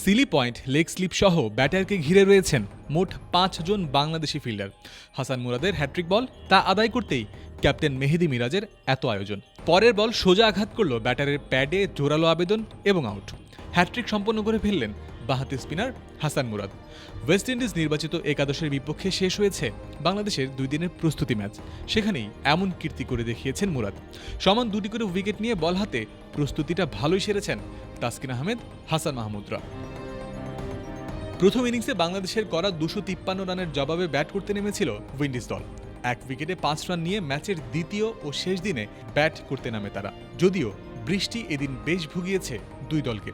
Seely point leg slip সহ ব্যাটারকে ঘিরে রয়েছেন মোট পাঁচজন বাংলাদেশি ফিল্ডার। হাসান মুরাদের হ্যাট্রিক বল তা আদায় করতেই ক্যাপ্টেন মেহেদি মিরাজের এত আয়োজন। পরের বল সোজা আঘাত করল ব্যাটারের প্যাডে জোরালো আবেদন এবং আউট। হ্যাট্রিক সম্পন্ন করে ফেললেন বাহাতি spinner Hasan Murad. West Indies নির্বাচিত একাদশের বিপক্ষে শেষ হয়েছে বাংলাদেশের দুই দিনের প্রস্তুতি ম্যাচ। সেখানেই এমন কীর্তি করে দেখিয়েছেন মুরাদ। সমান দুটি করে উইকেট নিয়ে বল হাতে প্রস্তুতিটা ভালোই সেরেছেন তাসকিন আহমেদ, হাসান মাহমুদরা। প্রথম ইনিংসে বাংলাদেশের করা দুশো তিপ্পান্ন রানের জবাবে ব্যাট করতে নেমেছিল উইন্ডিজ দল। এক উইকেটে পাঁচ রান নিয়ে ম্যাচের দ্বিতীয় ও শেষ দিনে ব্যাট করতে নামে তারা। যদিও বৃষ্টি এদিন বেশ ভুগিয়েছে দুই দলকে।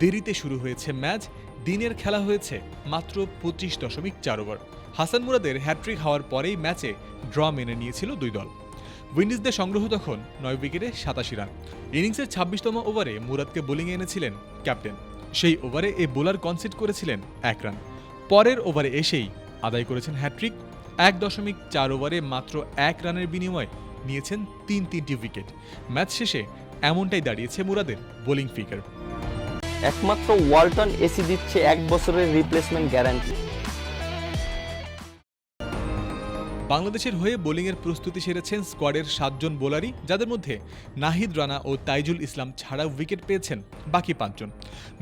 দেরিতে শুরু হয়েছে ম্যাচ। দিনের খেলা হয়েছে মাত্র পঁচিশ দশমিক চার ওভার। হাসান মুরাদের হ্যাট্রিক হওয়ার পরেই ম্যাচে ড্র মেনে নিয়েছিল দুই দল। উইন্ডিজদের সংগ্রহ তখন নয় উইকেটে সাতাশি রান। ইনিংসের ছাব্বিশতম ওভারে মুরাদকে বোলিংয়ে এনেছিলেন ক্যাপ্টেন। সেই ওভারে এ বোলার কনসিড করেছিলেন এক রান। পরের ওভারে এসেই আদায় করেছেন হ্যাট্রিক এক দশমিক চার ওভারে মাত্র এক রানের বিনিময়ে নিয়েছেন তিন তিনটি উইকেট। ম্যাচ শেষে এমনটাই দাঁড়িয়েছে মুরাদের বোলিং ফিগার। একমাত্র ওয়ালটন এসি দিচ্ছে এক বছরের রিপ্লেসমেন্ট গ্যারান্টি। বাংলাদেশের হয়ে বোলিংয়ের প্রস্তুতি সেরেছেন স্কোয়াডের সাতজন বোলারই যাদের মধ্যে নাহিদ রানা ও তাইজুল ইসলাম ছাড়া উইকেট পেয়েছেন বাকি পাঁচজন।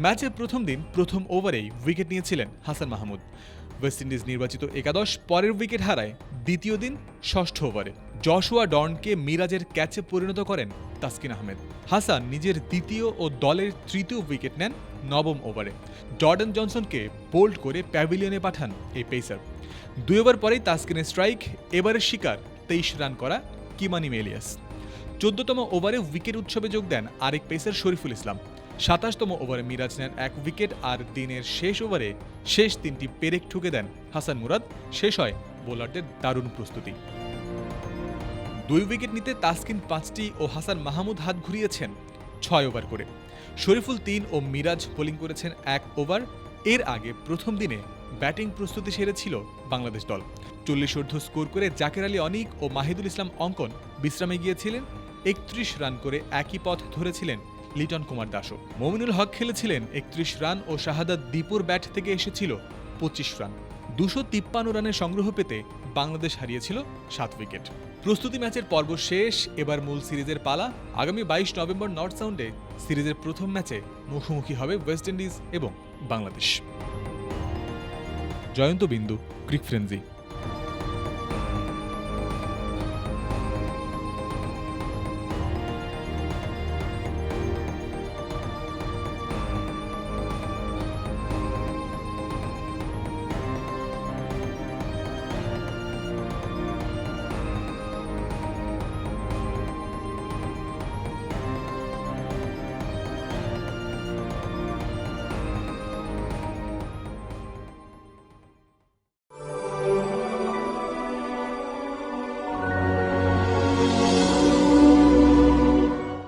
ম্যাচের প্রথম দিন প্রথম ওভারেই উইকেট নিয়েছিলেন হাসান মাহমুদ। ওয়েস্ট ইন্ডিজ নির্বাচিত একাদশ পরের উইকেট হারায় দ্বিতীয় দিন, ষষ্ঠ ওভারে। জশুয়া ডনকে মিরাজের ক্যাচে পরিণত করেন তাসকিন আহমেদ। হাসান নিজের দ্বিতীয় ও দলের তৃতীয় উইকেট নেন নবম ওভারে। জর্ডান জনসনকে বোল্ড করে প্যাভিলিয়নে পাঠান এই পেসার। দুই ওভার পরেই তাসকিনের স্ট্রাইক, এবারের শিকার, তেইশ রান করা কিমানি মেলিয়াস। চোদ্দতম ওভারে উইকেট উৎসবে যোগ দেন আরেক পেসার শরীফুল ইসলাম। সাতাশতম ওভারে মিরাজ নেন এক উইকেট আর দিনের শেষ ওভারে শেষ তিনটি পেরেক ঠুকে দেন হাসান মুরাদ। শেষ হয় বোলারদের দারুণ প্রস্তুতি। দুই উইকেট নিতে তাসকিন পাঁচটি ও হাসান মাহমুদ হাত ঘুরিয়েছেন ছয় ওভার করে। শরীফুল তিন ও মিরাজ বোলিং করেছেন এক ওভার। এর আগে প্রথম দিনে ব্যাটিং প্রস্তুতি সেরেছিল বাংলাদেশ দল। চল্লিশ ঊর্ধ্ব স্কোর করে জাকের আলী অনিক ও মাহিদুল ইসলাম অঙ্কন বিশ্রামে গিয়েছিলেন। একত্রিশ রান করে একই পথ ধরেছিলেন লিটন কুমার দাসও। মমিনুল হক খেলেছিলেন একত্রিশ রান ও শাহাদাত দীপুর ব্যাট থেকে এসেছিল পঁচিশ রান। দুশো তিপ্পান্ন রানের সংগ্রহ পেতে বাংলাদেশ হারিয়েছিল সাত উইকেট। প্রস্তুতি ম্যাচের পর্ব শেষ, এবার মূল সিরিজের পালা। আগামী বাইশ নভেম্বর নর্থ সাউন্ডে সিরিজের প্রথম ম্যাচে মুখোমুখি হবে ওয়েস্ট ইন্ডিজ এবং বাংলাদেশ। জয়ন্ত বিন্দু, ক্রিক ফ্রেন্সি।